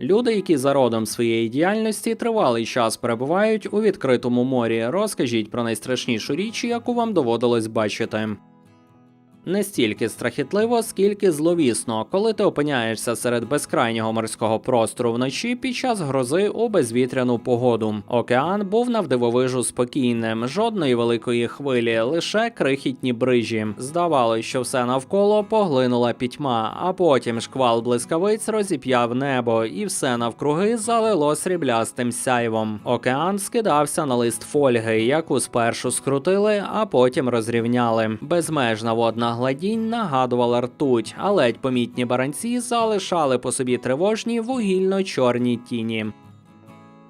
Люди, які за родом своєї діяльності тривалий час перебувають у відкритому морі, розкажіть про найстрашнішу річ, яку вам доводилось бачити. Не стільки страхітливо, скільки зловісно, коли ти опиняєшся серед безкрайнього морського простору вночі під час грози у безвітряну погоду. Океан був навдивовижу спокійним, жодної великої хвилі, лише крихітні брижі. Здавалось, що все навколо поглинула пітьма, а потім шквал блискавиць розіп'яв небо, і все навкруги залило сріблястим сяйвом. Океан скидався на лист фольги, яку спершу скрутили, а потім розрівняли. Безмежна водна гладінь нагадувала ртуть, а ледь помітні баранці залишали по собі тривожні вугільно-чорні тіні.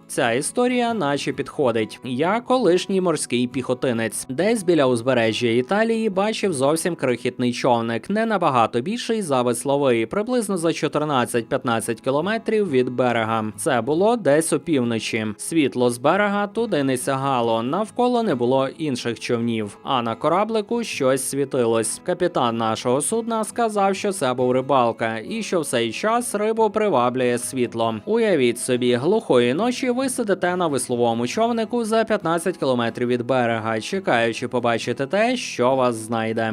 Ця історія наче підходить. Я колишній морський піхотинець. Десь біля узбережжя Італії бачив зовсім крихітний човник, не набагато більший за весловий, приблизно за 14-15 кілометрів від берега. Це було десь опівночі. Світло з берега туди не сягало, навколо не було інших човнів. А на кораблику щось світилось. Капітан нашого судна сказав, що це був рибалка, і що в цей час рибу приваблює світло. Уявіть собі, глухої ночі ви сидите на весловому човнику за 15 кілометрів від берега, чекаючи побачити те, що вас знайде.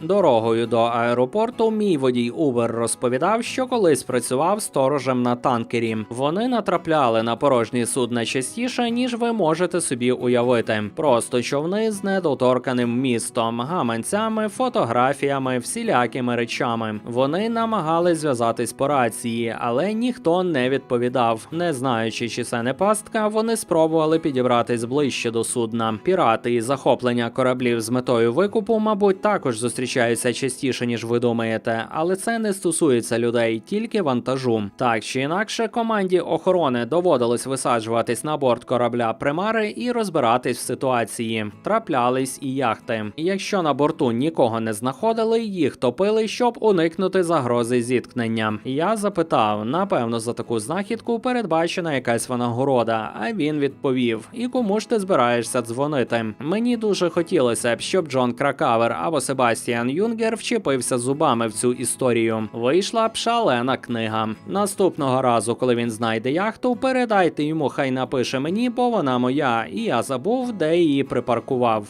Дорогою до аеропорту мій водій Uber розповідав, що колись працював сторожем на танкері. Вони натрапляли на порожні судна частіше, ніж ви можете собі уявити. Просто човни з недоторканим містом, гаманцями, фотографіями, всілякими речами. Вони намагались зв'язатись по рації, але ніхто не відповідав. Не знаючи, чи це не пастка, вони спробували підібратись ближче до судна. Пірати і захоплення кораблів з метою викупу, мабуть, також зустрічаються частіше, ніж ви думаєте, але це не стосується людей, тільки вантажу. Так чи інакше, команді охорони доводилось висаджуватись на борт корабля примари і розбиратись в ситуації. Траплялись і яхти. Якщо на борту нікого не знаходили, їх топили, щоб уникнути загрози зіткнення. Я запитав: напевно, за таку знахідку передбачена якась винагорода. А він відповів: І кому ж ти збираєшся дзвонити? Мені дуже хотілося б, щоб Джон Кракавер або Себастьян Юнгер вчепився зубами в цю історію. Вийшла б шалена книга. Наступного разу, коли він знайде яхту, передайте йому, хай напише мені, бо вона моя, і я забув, де її припаркував.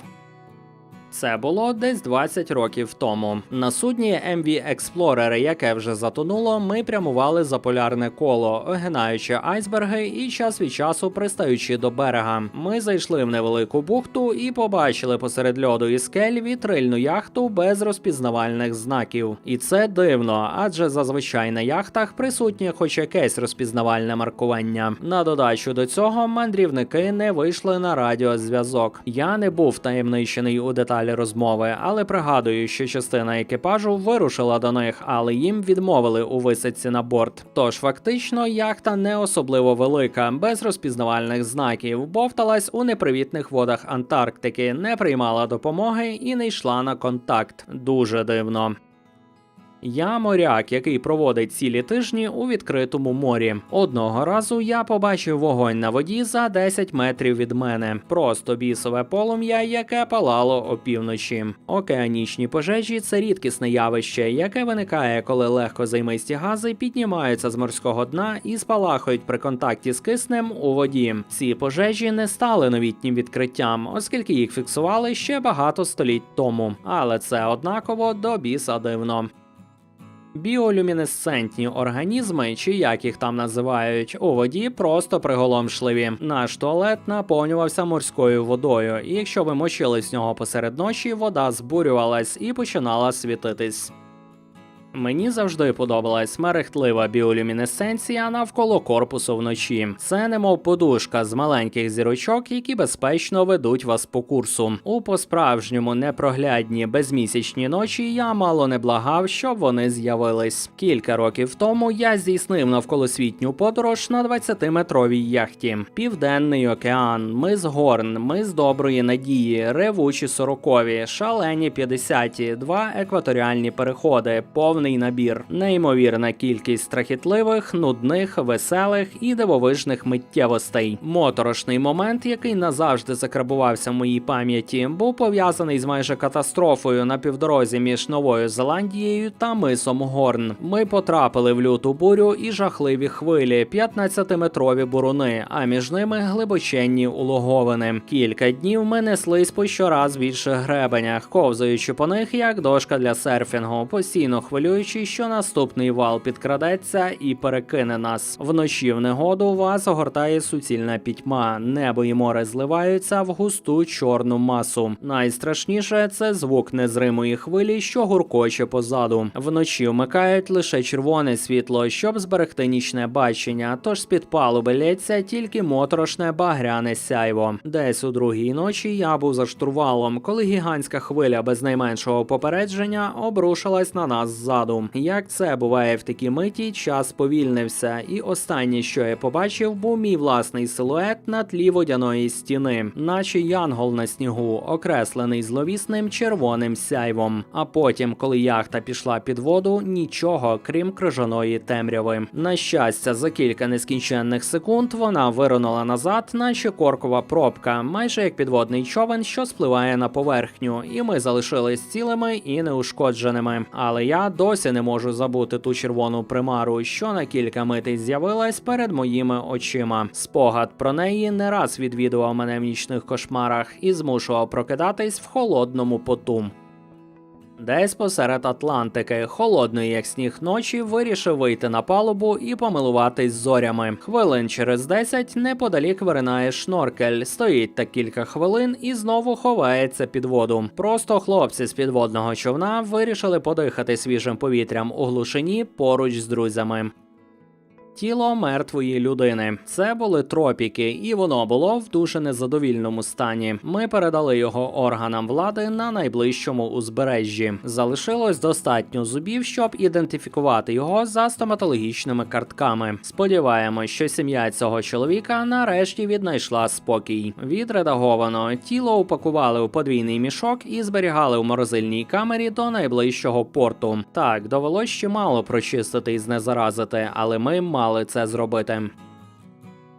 Це було десь 20 років тому. На судні MV Explorer, яке вже затонуло, ми прямували за полярне коло, огинаючи айсберги і час від часу пристаючи до берега. Ми зайшли в невелику бухту і побачили посеред льоду і скель вітрильну яхту без розпізнавальних знаків. І це дивно, адже зазвичай на яхтах присутнє хоч якесь розпізнавальне маркування. На додачу до цього мандрівники не вийшли на радіозв'язок. Я не був таємничений у деталі розмови, але пригадую, що частина екіпажу вирушила до них, але їм відмовили у висадці на борт. Тож фактично яхта не особливо велика, без розпізнавальних знаків, бовталась у непривітних водах Антарктики, не приймала допомоги і не йшла на контакт. Дуже дивно. Я моряк, який проводить цілі тижні у відкритому морі. Одного разу я побачив вогонь на воді за 10 метрів від мене. Просто бісове полум'я, яке палало опівночі. Океанічні пожежі це рідкісне явище, яке виникає, коли легкозаймисті гази піднімаються з морського дна і спалахують при контакті з киснем у воді. Ці пожежі не стали новітнім відкриттям, оскільки їх фіксували ще багато століть тому. Але це однаково до біса дивно. Біолюмінесцентні організми, чи як їх там називають, у воді просто приголомшливі. Наш туалет наповнювався морською водою, і якщо ви мочили з нього посеред ночі, вода збурювалась і починала світитись. Мені завжди подобалась мерехтлива біолюмінесценція навколо корпусу вночі. Це немов подушка з маленьких зірочок, які безпечно ведуть вас по курсу. У по-справжньому непроглядні безмісячні ночі я мало не благав, щоб вони з'явились. Кілька років тому я здійснив навколосвітню подорож на 20-метровій яхті. Південний океан, мис Горн, мис Доброї Надії, ревучі сорокові, шалені 50-ті, два екваторіальні переходи, повний повний набір, неймовірна кількість страхітливих, нудних, веселих і дивовижних миттєвостей. Моторошний момент, який назавжди закрабувався в моїй пам'яті, був пов'язаний з майже катастрофою на півдорозі між Новою Зеландією та мисом Горн. Ми потрапили в люту бурю і жахливі хвилі, 15-метрові буруни, а між ними глибоченні улоговини. Кілька днів ми неслись по щораз більше гребенях, ковзаючи по них як дошка для серфінгу, постійно хвилюючи, що наступний вал підкрадеться і перекине нас. Вночі в негоду вас огортає суцільна пітьма. Небо і море зливаються в густу чорну масу. Найстрашніше це звук незримої хвилі, що гуркоче позаду. Вночі вмикають лише червоне світло, щоб зберегти нічне бачення. Тож з під палуби лється тільки моторошне багряне сяйво. Десь у другій ночі я був за штурвалом, коли гігантська хвиля без найменшого попередження обрушилась на нас ззаду. Як це буває в такій миті, час повільнився, і останнє, що я побачив, був мій власний силует на тлі водяної стіни, наче янгол на снігу, окреслений зловісним червоним сяйвом. А потім, коли яхта пішла під воду, нічого крім крижаної темряви. На щастя, за кілька нескінченних секунд вона виринула назад, наче коркова пробка, майже як підводний човен, що спливає на поверхню, і ми залишились цілими і неушкодженими. Але я досі не можу забути ту червону примару, що на кілька митей з'явилась перед моїми очима. Спогад про неї не раз відвідував мене в нічних кошмарах і змушував прокидатись в холодному поту. Десь посеред Атлантики, холодної як сніг ночі, вирішив вийти на палубу і помилуватись зорями. Хвилин через десять неподалік виринає шноркель, стоїть та кілька хвилин і знову ховається під воду. Просто хлопці з підводного човна вирішили подихати свіжим повітрям у глушині поруч з друзями. Тіло мертвої людини. Це були тропіки, і воно було в дуже незадовільному стані. Ми передали його органам влади на найближчому узбережжі. Залишилось достатньо зубів, щоб ідентифікувати його за стоматологічними картками. Сподіваємось, що сім'я цього чоловіка нарешті віднайшла спокій. Відредаговано тіло упакували у подвійний мішок і зберігали у морозильній камері до найближчого порту. Так, довелось чимало прочистити і знезаразити, але ми мали це зробити.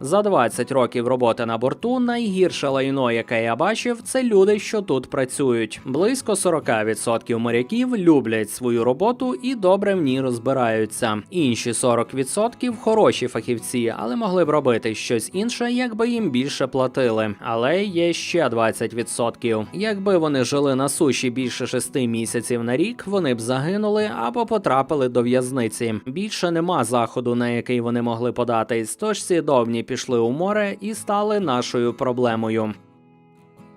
За 20 років роботи на борту найгірше лайно, яке я бачив, це люди, що тут працюють. Близько 40% моряків люблять свою роботу і добре в ній розбираються. Інші 40% хороші фахівці, але могли б робити щось інше, якби їм більше платили. Але є ще 20%. Якби вони жили на суші більше 6 місяців на рік, вони б загинули або потрапили до в'язниці. Більше нема заходу, на який вони могли податись, тож сідовні пішли у море і стали нашою проблемою.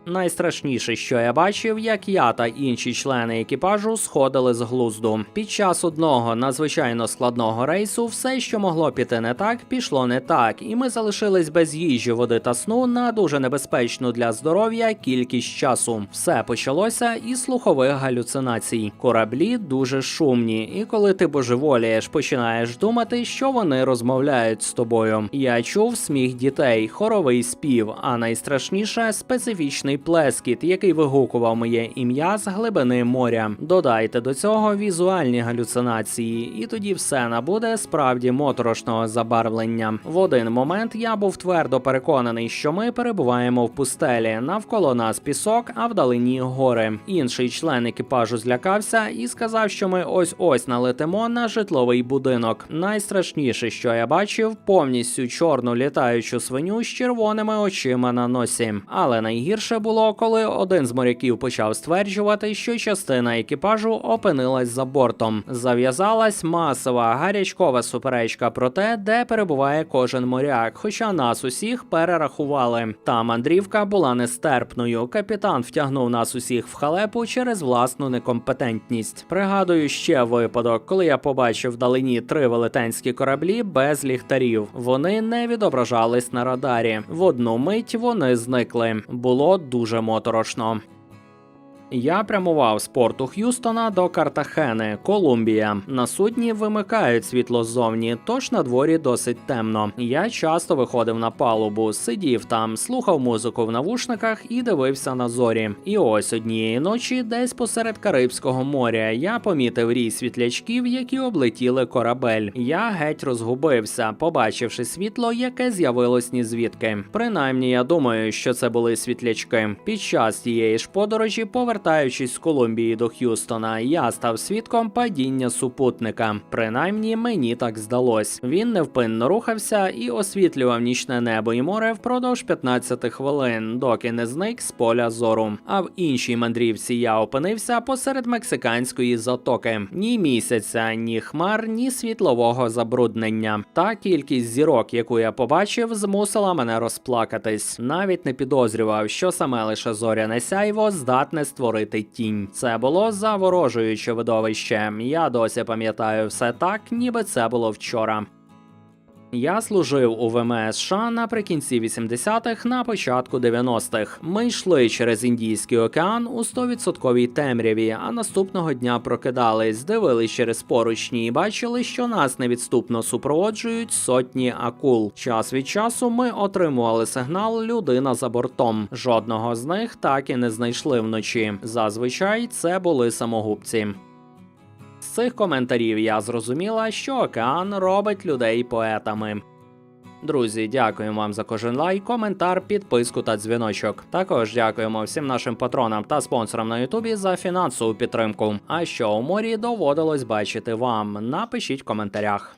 Найстрашніше, що я бачив, як я та інші члени екіпажу сходили з глузду. Під час одного надзвичайно складного рейсу все, що могло піти не так, пішло не так, і ми залишились без їжі, води та сну на дуже небезпечну для здоров'я кількість часу. Все почалося із слухових галюцинацій. Кораблі дуже шумні, і коли ти божеволієш, починаєш думати, що вони розмовляють з тобою. Я чув сміх дітей, хоровий спів, а найстрашніше специфічний плескіт, який вигукував моє ім'я з глибини моря. Додайте до цього візуальні галюцинації, і тоді все набуде справді моторошного забарвлення. В один момент я був твердо переконаний, що ми перебуваємо в пустелі. Навколо нас пісок, а вдалині гори. Інший член екіпажу злякався і сказав, що ми ось ось налетимо на житловий будинок. Найстрашніше, що я бачив, повністю чорну літаючу свиню з червоними очима на носі. Але найгірше було, коли один з моряків почав стверджувати, що частина екіпажу опинилась за бортом. Зав'язалась масова гарячкова суперечка про те, де перебуває кожен моряк. Хоча нас усіх перерахували. Та мандрівка була нестерпною. Капітан втягнув нас усіх в халепу через власну некомпетентність. Пригадую ще випадок, коли я побачив вдалині три велетенські кораблі без ліхтарів. Вони не відображались на радарі. В одну мить вони зникли. Було дуже моторошно. Я прямував з порту Х'юстона до Картахени, Колумбія. На судні вимикають світло ззовні, тож на дворі досить темно. Я часто виходив на палубу, сидів там, слухав музику в навушниках і дивився на зорі. І ось однієї ночі, десь посеред Карибського моря, я помітив рій світлячків, які облетіли корабель. Я геть розгубився, побачивши світло, яке з'явилось ні звідки. Принаймні, я думаю, що це були світлячки. Під час тієї ж подорожі, повертаючись з Колумбії до Х'юстона, я став свідком падіння супутника. Принаймні, мені так здалось. Він невпинно рухався і освітлював нічне небо і море впродовж 15 хвилин, доки не зник з поля зору. А в іншій мандрівці я опинився посеред мексиканської затоки. Ні місяця, ні хмар, ні світлового забруднення. Та кількість зірок, яку я побачив, змусила мене розплакатись. Навіть не підозрював, що саме лише зоряне сяйво здатне створити тінь. Це було заворожуюче видовище. Я досі пам'ятаю все так, ніби це було вчора. Я служив у ВМС США наприкінці 80-х, на початку 90-х. Ми йшли через Індійський океан у 100% темряві, а наступного дня прокидались, дивились через поручні і бачили, що нас невідступно супроводжують сотні акул. Час від часу ми отримували сигнал людина за бортом. Жодного з них так і не знайшли вночі. Зазвичай це були самогубці. З цих коментарів я зрозуміла, що океан робить людей поетами. Друзі, дякуємо вам за кожен лайк, коментар, підписку та дзвіночок. Також дякуємо всім нашим патронам та спонсорам на Ютубі за фінансову підтримку. А що у морі доводилось бачити вам? Напишіть в коментарях.